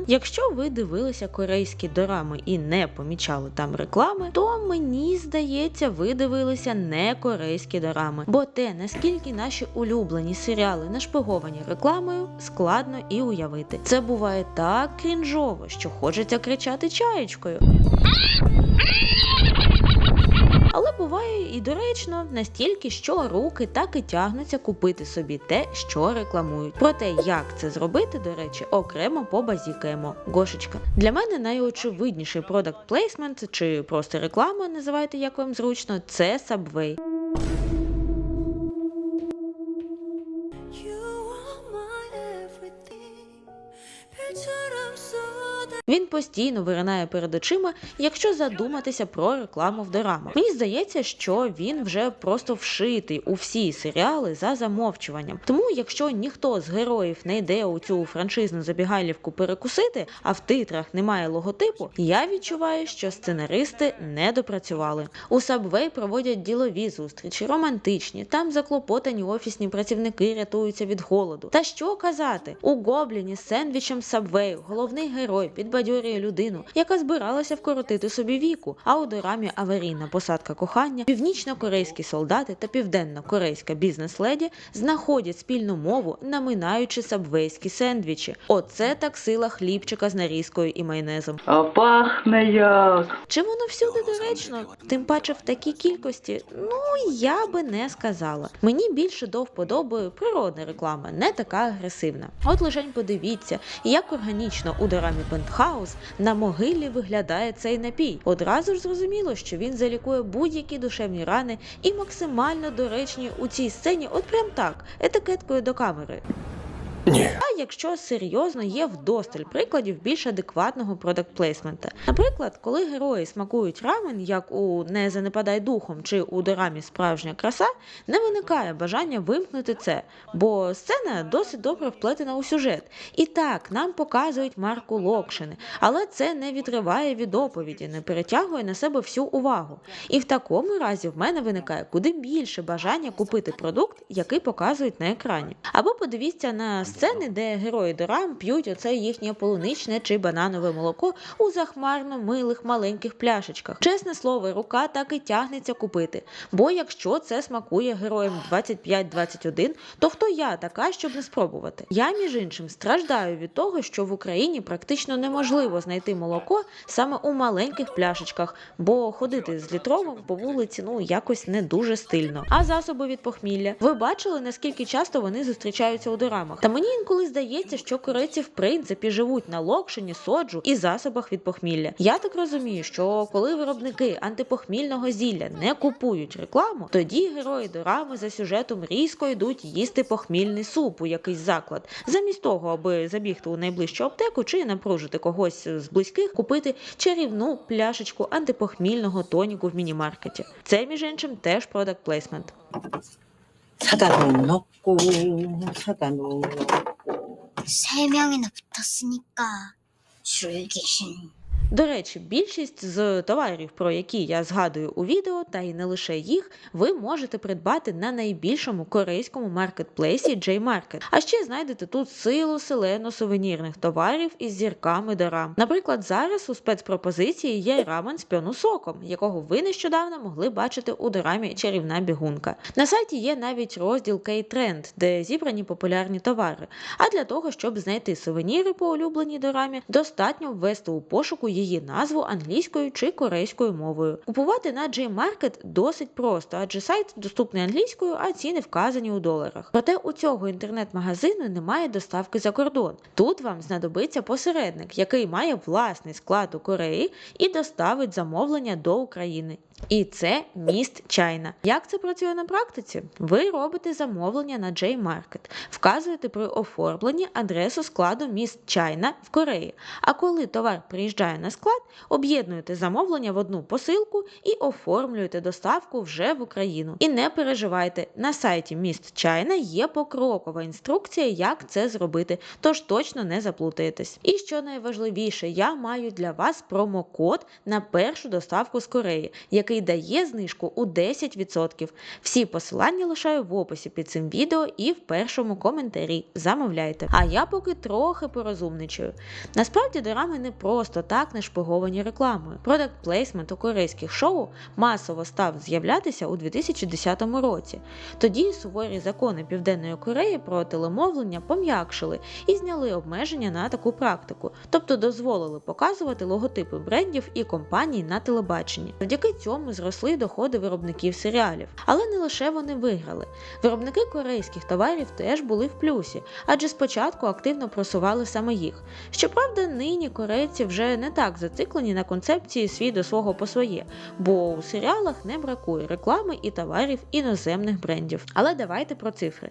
Placement. Якщо ви дивилися корейські дорами і не помічали там реклами, то мені здається, ви дивилися не корейські дорами. Бо те, наскільки наші улюблені серіали нашпиговані рекламою, складно і уявити. Це буває так крінжово, що хочеться кричати чаєчкою. Буває і доречно настільки, що руки так і тягнуться купити собі те, що рекламують. Про те, як це зробити, до речі, окремо побазікаємо. Гошечка. Для мене найочевидніший продакт плейсмент чи просто реклама, називайте як вам зручно, це Subway. Він постійно виринає перед очима, якщо задуматися про рекламу в дорамах. Мені здається, що він вже просто вшитий у всі серіали за замовчуванням. Тому, якщо ніхто з героїв не йде у цю франшизну забігайлівку перекусити, а в титрах немає логотипу, я відчуваю, що сценаристи не допрацювали. У Subway проводять ділові зустрічі, романтичні. Там заклопотані офісні працівники рятуються від голоду. Та що казати? У Гобліні з сендвічем Subway головний герой підбадьорює людину, яка збиралася вкоротити собі віку. А у дорамі аварійна посадка кохання, північно-корейські солдати та південно-корейська бізнес-леді знаходять спільну мову, наминаючи сабвейські сендвічі. Оце так сила хлібчика з нарізкою і майонезом. А пахне як. Чи воно всюди доречно? Тим паче в такій кількості? Ну я би не сказала. Мені більше до вподоби природна реклама, не така агресивна. От лишень подивіться, як органічно у дорамі Пентхаус на могилі виглядає цей напій. Одразу ж зрозуміло, що він залікує будь-які душевні рани і максимально доречні у цій сцені, от прям так, етикеткою до камери. А якщо серйозно, є вдосталь прикладів більш адекватного продакт плейсмента. Наприклад, коли герої смакують рамен, як у Не занепадай духом чи у дорамі Справжня краса, не виникає бажання вимкнути це, бо сцена досить добре вплетена у сюжет. І так, нам показують марку Локшини, але це не відриває від оповіді, не перетягує на себе всю увагу. І в такому разі в мене виникає куди більше бажання купити продукт, який показують на екрані. Або подивіться на сцени, де герої дорам п'ють оце їхнє полуничне чи бананове молоко у захмарно милих маленьких пляшечках. Чесне слово, рука так і тягнеться купити. Бо якщо це смакує героям 25-21, то хто я така, щоб не спробувати? Я, між іншим, страждаю від того, що в Україні практично неможливо знайти молоко саме у маленьких пляшечках, бо ходити з літровим по вулиці ну якось не дуже стильно. А засоби від похмілля. Ви бачили, наскільки часто вони зустрічаються у дорамах? Та мені інколи здається, що корейці в принципі живуть на локшині, соджу і засобах від похмілля. Я так розумію, що коли виробники антипохмільного зілля не купують рекламу, тоді герої дорами за сюжетом різко йдуть їсти похмільний суп у якийсь заклад, замість того, аби забігти у найближчу аптеку чи напружити когось з близьких, купити чарівну пляшечку антипохмільного тоніку в мінімаркеті. Це між іншим теж продакт плейсмент. 사다 놓고 사다 놓고. 세 명이나 붙었으니까. 줄기신 До речі, більшість з товарів, про які я згадую у відео, та й не лише їх, ви можете придбати на найбільшому корейському маркетплейсі J-Market. А ще знайдете тут силу селену сувенірних товарів із зірками дарам. Наприклад, зараз у спецпропозиції є рамен з пьону соком, якого ви нещодавно могли бачити у дорамі чарівна бігунка. На сайті є навіть розділ K-Trend, де зібрані популярні товари. А для того, щоб знайти сувеніри по улюбленій дорамі, достатньо ввести у пошуку її назву англійською чи корейською мовою. Купувати на J-Market досить просто, адже сайт доступний англійською, а ціни вказані у доларах. Проте у цього інтернет-магазину немає доставки за кордон. Тут вам знадобиться посередник, який має власний склад у Кореї і доставить замовлення до України. І це міст Чайна. Як це працює на практиці? Ви робите замовлення на J-Market, вказуєте при оформленні адресу складу міст Чайна в Кореї. А коли товар приїжджає на склад, об'єднуєте замовлення в одну посилку і оформлюєте доставку вже в Україну. І не переживайте, на сайті міст Чайна є покрокова інструкція, як це зробити, тож точно не заплутаєтесь. І що найважливіше, я маю для вас промокод на першу доставку з Кореї, який дає знижку у 10%. Всі посилання лишаю в описі під цим відео і в першому коментарі. Замовляйте. А я поки трохи порозумничаю. Насправді дорами не просто так нашпиговані рекламою. Продакт плейсмент у корейських шоу масово став з'являтися у 2010 році. Тоді суворі закони Південної Кореї про телемовлення пом'якшили і зняли обмеження на таку практику, тобто дозволили показувати логотипи брендів і компаній на телебаченні. Завдяки цьому зросли доходи виробників серіалів. Але не лише вони виграли. Виробники корейських товарів теж були в плюсі, адже спочатку активно просували саме їх. Щоправда, нині корейці вже не так зациклені на концепції свій до свого по своє, бо у серіалах не бракує реклами і товарів іноземних брендів. Але давайте про цифри.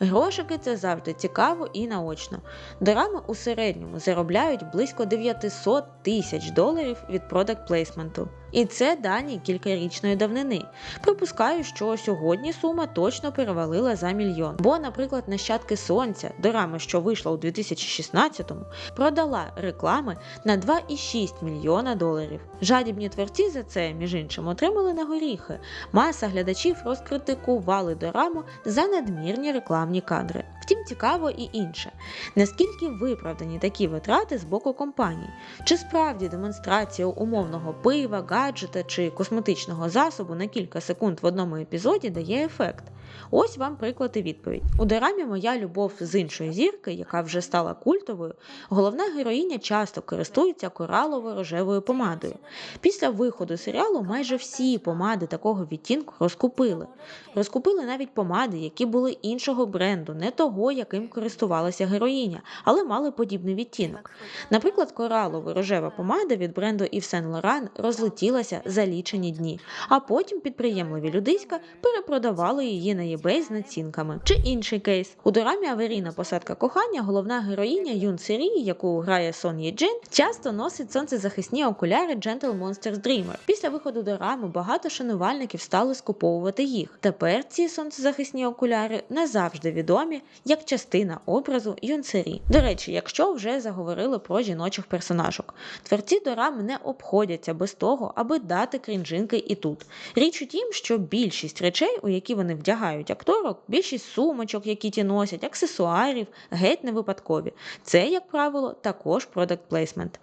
Грошики це завжди цікаво і наочно. Дорами у середньому заробляють близько 900 тисяч доларів від продакт плейсменту. І це дані кількарічної давнини. Припускаю, що сьогодні сума точно перевалила за мільйон. Бо, наприклад, нащадки сонця, дорами, що вийшла у 2016-му, продала реклами на 2,6 мільйона доларів. Жадібні творці за це, між іншим, отримали на горіхи. Маса глядачів розкритикували дораму за надмірні рекламні кадри. Втім, цікаво і інше. Наскільки виправдані такі витрати з боку компаній? Чи справді демонстрація умовного пива, гаджета чи косметичного засобу на кілька секунд в одному епізоді дає ефект? Ось вам приклад і відповідь. У дорамі Моя любов з іншої зірки, яка вже стала культовою, головна героїня часто користується коралово-рожевою помадою. Після виходу серіалу майже всі помади такого відтінку розкупили. Розкупили навіть помади, які були іншого бренду, не того, яким користувалася героїня, але мали подібний відтінок. Наприклад, коралово-рожева помада від бренду Yves Saint Laurent розлетілася за лічені дні, а потім підприємливі людиська перепродавали її на eBay з націнками. Чи інший кейс. У дорамі Аварійна посадка кохання головна героїня Юн Сері, яку грає Сон Є Джин, часто носить сонцезахисні окуляри Gentle Monsters Dreamer. Після виходу дорами багато шанувальників стали скуповувати їх. Тепер ці сонцезахисні окуляри назавжди відомі як частина образу Юн Сері. До речі, якщо вже заговорили про жіночих персонажок, творці дорами не обходяться без того, аби дати крінжинки і тут. Річ у тім, що більшість речей, у які вони вдягають акторок, більшість сумочок, які ті носять, аксесуарів, геть не випадкові. Це, як правило, також продакт плейсмент.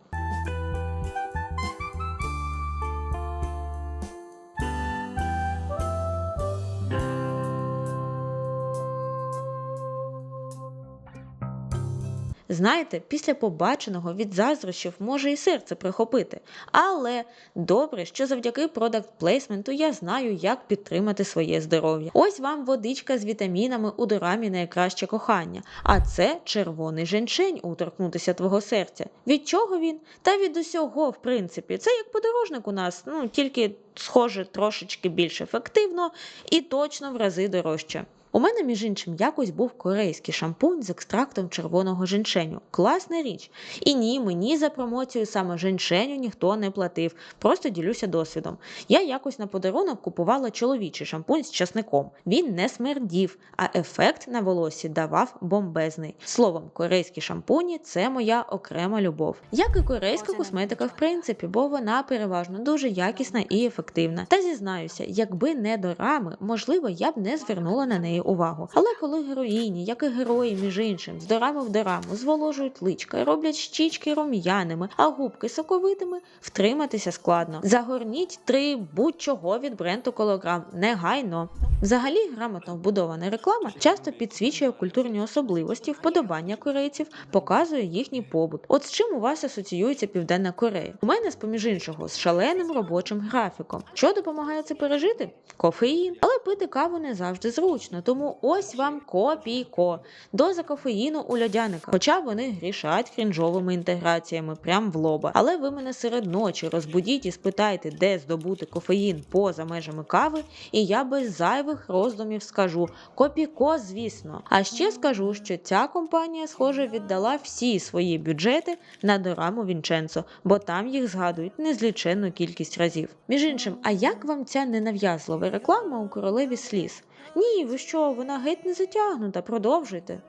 Знаєте, після побаченого від заздрощів може і серце прихопити. Але добре, що завдяки продакт плейсменту я знаю, як підтримати своє здоров'я. Ось вам водичка з вітамінами у дорамі найкраще кохання. А це червоний женьшень у торкнутися твого серця. Від чого він? Та від усього, в принципі. Це як подорожник у нас, ну тільки схоже трошечки більш ефективно і точно в рази дорожче. У мене, між іншим, якось був корейський шампунь з екстрактом червоного женьшеню. Класна річ. І ні, мені за промоцію саме женьшеню ніхто не платив. Просто ділюся досвідом. Я якось на подарунок купувала чоловічий шампунь з часником. Він не смердів, а ефект на волосі давав бомбезний. Словом, корейські шампуні це моя окрема любов. Як і корейська косметика, в принципі, бо вона переважно дуже якісна і ефективна. Та зізнаюся, якби не дорами, можливо, я б не звернула на неї увагу. Але коли героїні, як і герої, між іншим, з дорами в дораму зволожують личка, роблять щічки рум'яними, а губки соковитими, втриматися складно. Загорніть три будь-чого від бренду колограм негайно. Взагалі, грамотно вбудована реклама часто підсвічує культурні особливості, вподобання корейців, показує їхній побут. От з чим у вас асоціюється Південна Корея? У мене, з поміж іншого, з шаленим робочим графіком. Що допомагає це пережити? Кофеїн. Але пити каву не завжди зручно, тому ось вам копійко. Доза кофеїну у льодяника. Хоча вони грішать крінжовими інтеграціями прям в лоба. Але ви мене серед ночі розбудіть і спитайте, де здобути кофеїн поза межами кави, і я без зайвих роздумів скажу копіко, звісно. А ще скажу, що ця компанія, схоже, віддала всі свої бюджети на дораму Вінченцо, бо там їх згадують незліченну кількість разів. Між іншим, а як вам ця ненав'язлива реклама у королеві сліз? Ні, ви що, вона геть не затягнута, продовжуйте.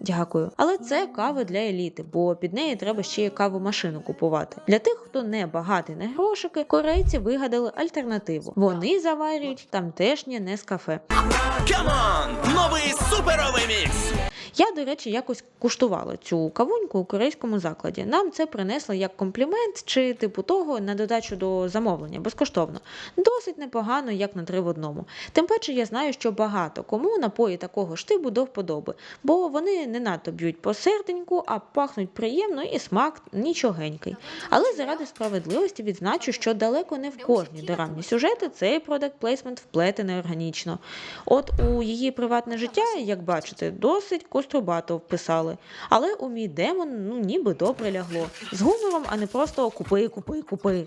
Дякую. Але це кава для еліти, бо під неї треба ще й кавомашину купувати. Для тих, хто не багатий на грошики, корейці вигадали альтернативу. Вони заварюють тамтешнє Нескафе. Суперовий мікс! Я, до речі, якось куштувала цю кавуньку у корейському закладі. Нам це принесли як комплімент чи типу того на додачу до замовлення безкоштовно. Досить непогано, як на три в одному. Тим паче я знаю, що багато кому напої такого штибу до вподоби, бо вони не надто б'ють по серденьку, а пахнуть приємно і смак нічогенький. Але заради справедливості відзначу, що далеко не в кожні дорамні сюжети цей продакт плейсмент вплетений органічно. От у її приватне життя, як бачите, досить кострубато вписали. Але у мій демон ну ніби добре лягло. З гумором, а не просто купи, купи, купи.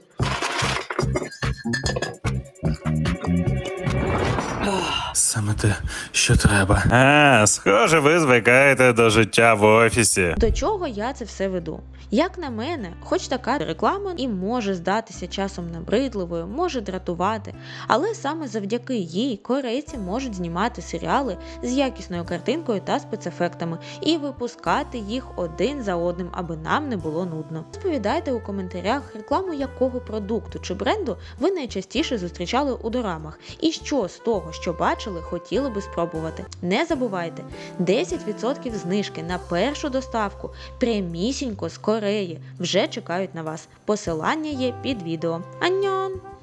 Саме те, що треба. А, схоже, ви звикаєте до життя в офісі. До чого я це все веду? Як на мене, хоч така реклама і може здатися часом набридливою, може дратувати, але саме завдяки їй корейці можуть знімати серіали з якісною картинкою та спецефектами і випускати їх один за одним, аби нам не було нудно. Розповідайте у коментарях рекламу якого продукту чи бренду ви найчастіше зустрічали у дорамах, і що з того, що бачили, хотіли би спробувати. Не забувайте, 10% знижки на першу доставку прямісінько з Кореї вже чекають на вас. Посилання є під відео. Аньон!